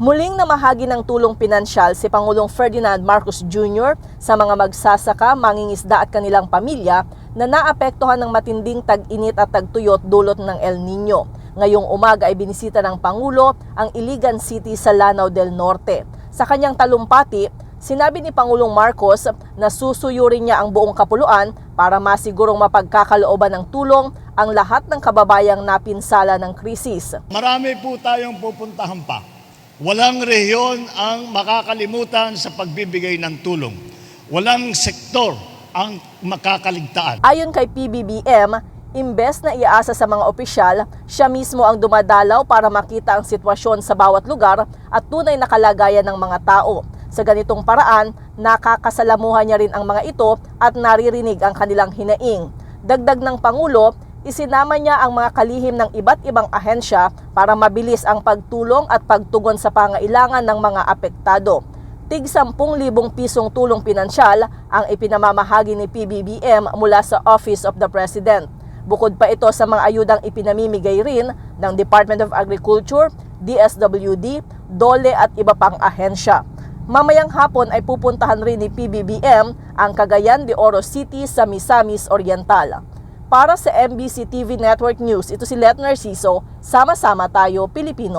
Muling namahagi ng tulong pinansyal si Pangulong Ferdinand Marcos Jr. sa mga magsasaka, mangingisda at kanilang pamilya na naapektuhan ng matinding tag-init at tagtuyot dulot ng El Nino. Ngayong umaga ay binisita ng Pangulo ang Iligan City sa Lanao del Norte. Sa kanyang talumpati, sinabi ni Pangulong Marcos na susuyurin niya ang buong kapuluan para masigurong mapagkakalooban ng tulong ang lahat ng kababayang napinsala ng krisis. Marami po tayong pupuntahan pa. Walang rehiyon ang makakalimutan sa pagbibigay ng tulong. Walang sektor ang makakaligtaan. Ayon kay PBBM, imbes na iasa sa mga opisyal, siya mismo ang dumadalaw para makita ang sitwasyon sa bawat lugar at tunay na kalagayan ng mga tao. Sa ganitong paraan, nakakasalamuhan niya rin ang mga ito at naririnig ang kanilang hinaing. Dagdag ng Pangulo, isinama niya ang mga kalihim ng iba't ibang ahensya para mabilis ang pagtulong at pagtugon sa pangailangan ng mga apektado. Tig 10,000 pisong tulong pinansyal ang ipinamamahagi ni PBBM mula sa Office of the President. Bukod pa ito sa mga ayudang ipinamimigay rin ng Department of Agriculture, DSWD, DOLE at iba pang ahensya. Mamayang hapon ay pupuntahan rin ni PBBM ang Cagayan de Oro City sa Misamis Oriental. Para sa MBC TV Network News, ito si Let Narciso, sama-sama tayo Pilipino.